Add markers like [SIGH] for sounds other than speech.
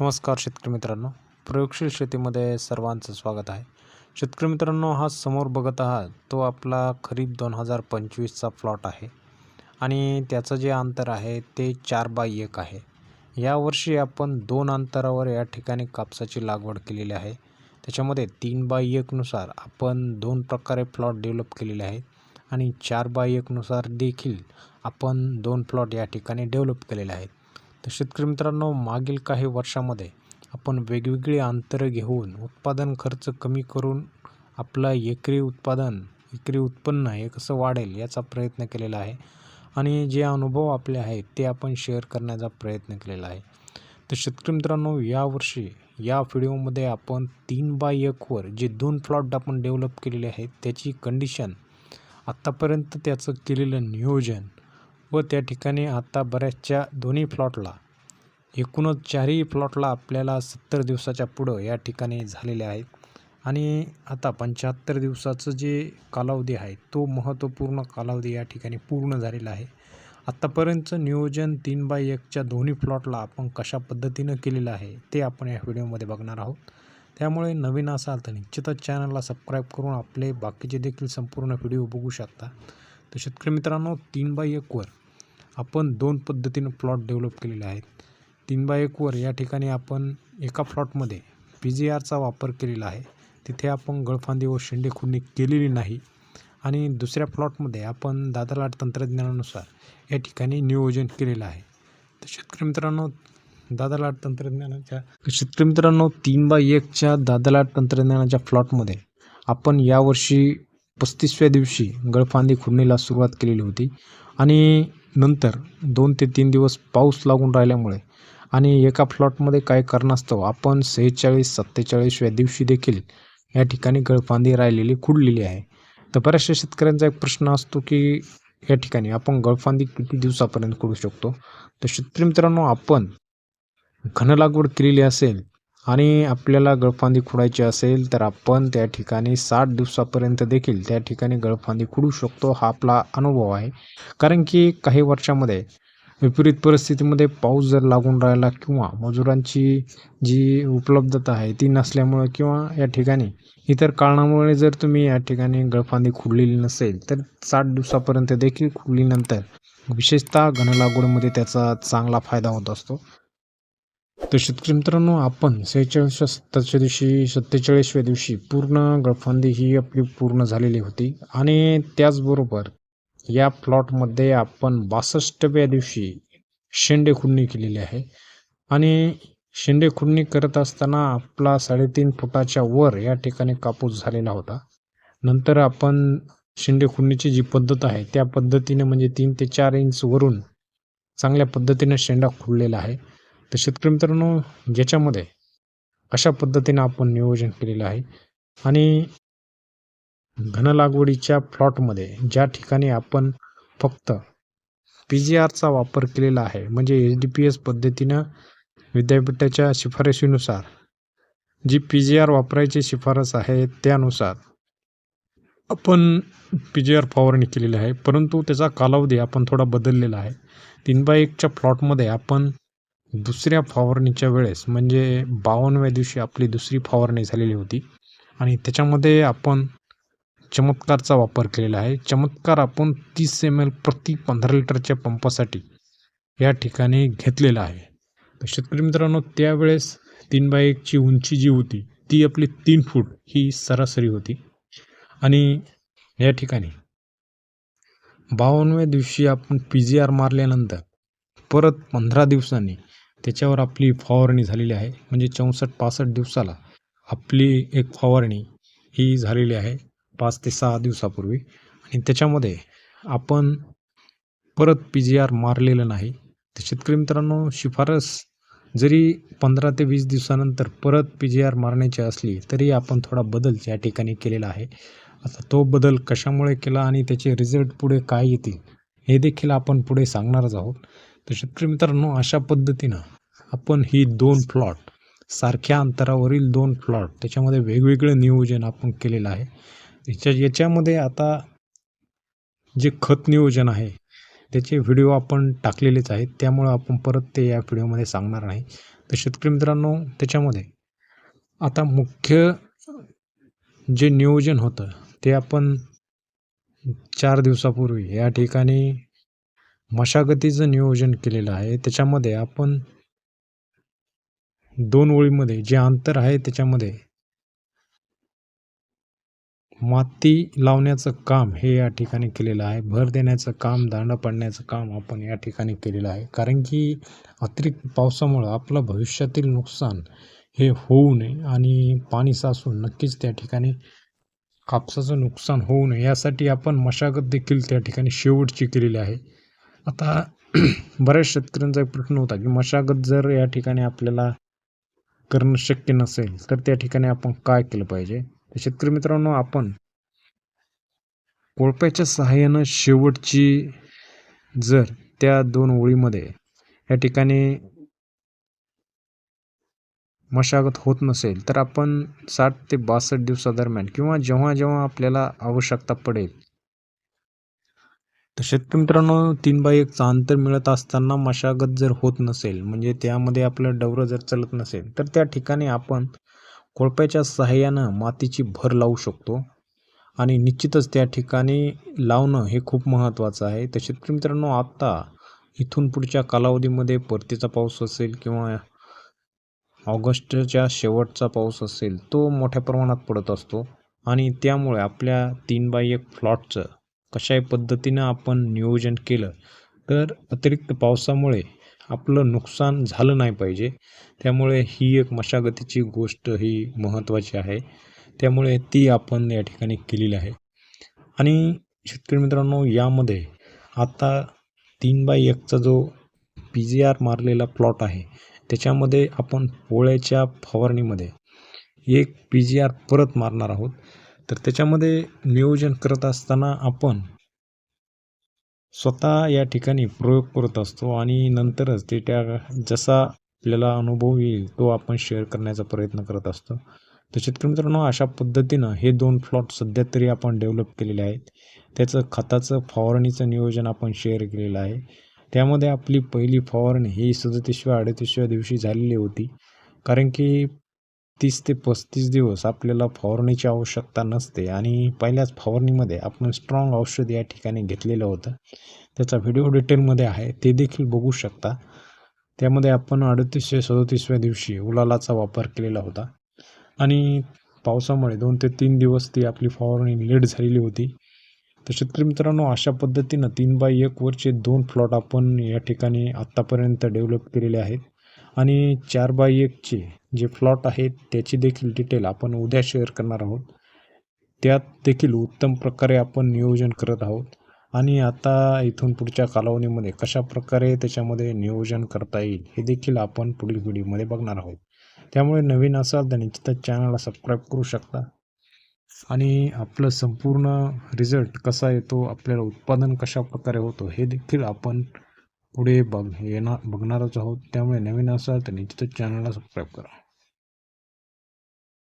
नमस्कार शेतकरी मित्रांनो. प्रयोगशील शेतीमध्ये सर्वांचं स्वागत आहे. शेतकरी मित्रांनो हा समोर बघत आहात तो आपला खरीप दोन हजार पंचवीसचा प्लॉट आहे. आणि त्याचं जे अंतर आहे ते चार बाय एक आहे. यावर्षी आपण दोन अंतरावर या ठिकाणी कापसाची लागवड केलेली आहे. त्याच्यामध्ये तीन बाय एकनुसार आपण दोन प्रकारे प्लॉट डेव्हलप केलेले आहे. आणि चार बाय एकनुसार देखील आपण दोन प्लॉट या ठिकाणी डेव्हलप केलेले आहेत. तर शेतकरी मित्रांनो मागील काही वर्षामध्ये आपण वेगवेगळी अंतरं घेऊन उत्पादन खर्च कमी करून आपलं एकरी उत्पादन एकरी उत्पन्न हे कसं वाढेल याचा प्रयत्न केलेला आहे. आणि जे अनुभव आपले आहेत ते आपण शेअर करण्याचा प्रयत्न केलेला आहे. तर शेतकरी मित्रांनो यावर्षी या व्हिडिओमध्ये आपण तीन बाय एकवर जे दोन प्लॉट आपण डेव्हलप केलेले आहेत त्याची कंडिशन आत्तापर्यंत त्याचं केलेलं नियोजन व त्या ठिकाणी आता बऱ्याचशा दोन्ही प्लॉटला एकूणच चारही प्लॉटला आपल्याला सत्तर दिवसाच्या पुढं या ठिकाणी झालेले आहेत आणि आता पंच्याहत्तर दिवसाचं जे कालावधी आहे तो महत्त्वपूर्ण कालावधी या ठिकाणी पूर्ण झालेला आहे. आत्तापर्यंतचं नियोजन तीन बाय एकच्या दोन्ही प्लॉटला आपण कशा पद्धतीनं केलेलं आहे ते आपण या व्हिडिओमध्ये बघणार आहोत. त्यामुळे नवीन असाल तर निश्चितच चॅनलला सबस्क्राईब करून आपले बाकीचे देखील संपूर्ण व्हिडिओ बघू शकता. तर शेतकरी मित्रांनो तीन बाय एकवर आपण दोन पद्धतीनं प्लॉट डेव्हलप केलेले आहेत. तीन बाय एकवर या ठिकाणी आपण एका प्लॉटमध्ये पी जी आरचा वापर केलेला आहे. तिथे आपण गळफांदी व शेंडे खुडणी केलेली नाही. आणि दुसऱ्या प्लॉटमध्ये आपण दादालाट तंत्रज्ञानानुसार या ठिकाणी नियोजन केलेलं आहे. तर शेतकरी मित्रांनो दादालाट तंत्रज्ञानाच्या शेतकरी मित्रांनो तीन बाय एकच्या दादालाट तंत्रज्ञानाच्या प्लॉटमध्ये आपण यावर्षी पस्तीसव्या दिवशी गळफांदी खुडणीला सुरुवात केलेली होती. आणि नंतर दोन ते तीन दिवस पाऊस लागून राहिल्यामुळे आणि एका फ्लॉटमध्ये काय कारणास्तव आपण सेहेचाळीस सत्तेचाळीसव्या दिवशी देखील या ठिकाणी गळफांदी राहिलेली खुडलेली आहे. तर बऱ्याचशा शेतकऱ्यांचा एक प्रश्न असतो की या ठिकाणी आपण गळफांदी किती दिवसापर्यंत खुडू शकतो? तर शेतकरी मित्रांनो आपण घन लागवड केलेली असेल आणि आपल्याला गळफांदी खुडायची असेल तर आपण त्या ठिकाणी साठ दिवसापर्यंत देखील त्या ठिकाणी गळफांदी खुडू शकतो हा आपला अनुभव आहे. कारण की काही वर्षामध्ये विपरीत परिस्थितीमध्ये पाऊस जर लागून राहिला किंवा मजुरांची जी उपलब्धता आहे ती नसल्यामुळे किंवा या ठिकाणी इतर कारणामुळे जर तुम्ही या ठिकाणी गळफांदी खुडलेली नसेल तर साठ दिवसापर्यंत देखील खुडलीनंतर विशेषतः घनलागवडमध्ये त्याचा चांगला फायदा होत असतो. तर शेतकरी मित्रांनो आपण सेहेचाळीसव्या सत्तरच्या दिवशी सत्तेचाळीसव्या दिवशी पूर्ण गळफांदी ही आपली पूर्ण झालेली होती. आणि त्याचबरोबर या प्लॉटमध्ये आपण बासष्टव्या दिवशी शेंडे खुडणी केलेली आहे. आणि शेंडे खुडणी करत असताना आपला साडेतीन फुटाच्या वर या ठिकाणी कापूस झालेला होता. नंतर आपण शेंडे खुडणीची जी पद्धत आहे त्या पद्धतीने म्हणजे तीन ते चार इंच वरून चांगल्या पद्धतीने शेंडा खुडलेला आहे. तर शेतकरी मित्रांनो ज्याच्यामध्ये अशा पद्धतीने आपण नियोजन केलेलं आहे आणि घन लागवडीच्या प्लॉटमध्ये ज्या ठिकाणी आपण फक्त पी जी आरचा वापर केलेला आहे म्हणजे एच डी पी एस पद्धतीनं विद्यापीठाच्या शिफारशीनुसार जी पी जी आर वापरायची शिफारस आहे त्यानुसार आपण पी जी आर फवारणी केलेली आहे. परंतु त्याचा कालावधी आपण थोडा बदललेला आहे. तीन बाय एकच्या प्लॉटमध्ये आपण दुसऱ्या फवारणीच्या वेळेस म्हणजे बावन्नव्या दिवशी आपली दुसरी फवारणी झालेली होती. आणि त्याच्यामध्ये आपण चमत्कारचा वापर केलेला आहे. चमत्कार आपण तीस एम एल प्रति पंधरा लिटरच्या पंपासाठी या ठिकाणी घेतलेला आहे. तर शेतकरी मित्रांनो त्यावेळेस तीन बाय एकची उंची जी होती ती आपली तीन फूट ही सरासरी होती. आणि या ठिकाणी बावन्नव्या दिवशी आपण पी जी आर मारल्यानंतर परत पंधरा दिवसांनी त्याच्यावर आपली फवारणी झालेली आहे. म्हणजे चौसष्ट पासष्ट दिवसाला आपली एक फवारणी ही झालेली आहे पाच ते सहा दिवसापूर्वी. आणि त्याच्यामध्ये आपण परत पी जी आर मारलेलं नाही. तर शेतकरी मित्रांनो शिफारस जरी पंधरा ते वीस दिवसानंतर परत पी जी आर मारण्याची असली तरी आपण थोडा बदल या ठिकाणी केलेला आहे. आता तो बदल कशामुळे केला आणि त्याचे रिझल्ट पुढे काय येतील हे देखील आपण पुढे सांगणारच आहोत. तर शेतकरी मित्रांनो अशा पद्धतीनं आपण ही दोन प्लॉट सारख्या अंतरावरील दोन प्लॉट त्याच्यामध्ये वेगवेगळं नियोजन आपण केलेलं आहे. याच्या याच्यामध्ये आता जे खत नियोजन आहे त्याचे व्हिडिओ आपण टाकलेलेच आहेत. त्यामुळं आपण परत ते या व्हिडिओमध्ये सांगणार नाही. तर शेतकरी मित्रांनो त्याच्यामध्ये आता मुख्य जे नियोजन होतं ते आपण चार दिवसापूर्वी या ठिकाणी मशागतीचं नियोजन केलेलं आहे. त्याच्यामध्ये आपण दोन ओळीमध्ये जे अंतर आहे त्याच्यामध्ये माती लावण्याचं काम हे या ठिकाणी केलेलं आहे. भर देण्याचं काम दांडा पडण्याचं काम आपण या ठिकाणी केलेलं आहे. कारण की अतिरिक्त पावसामुळं आपलं भविष्यातील नुकसान हे होऊ नये आणि पाणी साचून नक्कीच त्या ठिकाणी कापसाचं नुकसान होऊ नये. यासाठी आपण मशागत देखील त्या ठिकाणी शेवटची केलेली आहे. आता [CLEARS THROAT] बऱ्याच शेतकऱ्यांचा एक प्रश्न होता की मशागत जर या ठिकाणी आपल्याला करणं शक्य नसेल तर त्या ठिकाणी आपण काय केलं पाहिजे? तर शेतकरी मित्रांनो आपण कोळप्याच्या सहाय्यानं शेवटची जर त्या दोन ओळीमध्ये या ठिकाणी मशागत होत नसेल तर आपण साठ ते बासष्ट दिवसादरम्यान किंवा जेव्हा जेव्हा आपल्याला आवश्यकता पडेल तर शेतकरी मित्रांनो तीन बाय एकचं अंतर मिळत असताना मशागत जर होत नसेल म्हणजे त्यामध्ये आपलं डवरं जर चलत नसेल तर त्या ठिकाणी आपण कोळप्याच्या सहाय्यानं मातीची भर लावू शकतो. आणि निश्चितच त्या ठिकाणी लावणं हे खूप महत्त्वाचं आहे. तर शेतकरी मित्रांनो आत्ता इथून पुढच्या कालावधीमध्ये परतीचा पाऊस असेल किंवा ऑगस्टच्या शेवटचा पाऊस असेल तो मोठ्या प्रमाणात पडत असतो. आणि त्यामुळे आपल्या तीन बाय एक फ्लॉटचं कशाही पद्धतीनं आपण नियोजन केलं तर अतिरिक्त पावसामुळे आपलं नुकसान झालं नाही पाहिजे. त्यामुळे ही एक मशागतीची गोष्ट ही महत्त्वाची आहे. त्यामुळे ती आपण या ठिकाणी केलेली आहे. आणि शेतकरी मित्रांनो यामध्ये आता तीन बाय एकचा जो पी जी आर मारलेला प्लॉट आहे त्याच्यामध्ये आपण पोळ्याच्या फवारणीमध्ये एक पी जी आर परत मारणार आहोत. तर त्याच्यामध्ये नियोजन करत असताना आपण स्वतः या ठिकाणी प्रयोग करत असतो आणि नंतरच ते त्या जसा आपल्याला अनुभव येईल तो आपण शेअर करण्याचा प्रयत्न करत असतो. तर शेतकरी मित्रांनो अशा पद्धतीनं हे दोन प्लॉट सध्या तरी आपण डेव्हलप केलेले आहेत. त्याचं खताचं फवारणीचं नियोजन आपण शेअर केलेलं आहे. त्यामध्ये आपली पहिली फवारणी ही सदतीसव्या अडतीसव्या दिवशी झालेली होती. कारण की तीस ते पस्तीस दिवस आपल्याला फवारणीची आवश्यकता नसते. आणि पहिल्याच फवारणीमध्ये आपण स्ट्रॉंग औषध या ठिकाणी घेतलेलं होतं. त्याचा व्हिडिओ डिटेलमध्ये आहे. ते देखील बघू शकता. त्यामध्ये आपण अडतीसशे सदतीसव्या दिवशी उलालाचा वापर केलेला होता. आणि पावसामुळे दोन ते तीन दिवस ती आपली फवारणी लेट झालेली होती. तर शेतकरी मित्रांनो अशा पद्धतीनं तीन बाय एक वरचे दोन प्लॉट आपण या ठिकाणी आत्तापर्यंत डेव्हलप केलेले आहेत. आणि चार बाय एकचे जे प्लॉट आहेत त्याची देखील डिटेल आपण उद्या शेअर करणार आहोत. त्यात देखील उत्तम प्रकारे आपण नियोजन करत आहोत. आणि आता इथून पुढच्या कालावधीमध्ये कशा प्रकारे त्याच्यामध्ये नियोजन करता येईल हे देखील आपण पुढील व्हिडिओमध्ये बघणार आहोत. त्यामुळे नवीन असाल तर निश्चितच चॅनलला सबस्क्राईब करू शकता. आणि आपलं संपूर्ण रिझल्ट कसा येतो आपल्याला उत्पादन कशा प्रकारे होतो हे देखील आपण पुढे बघ येणार बघणारच आहोत. त्यामुळे नवीन असाल तर निश्चितच चॅनलला सबस्क्राईब करा.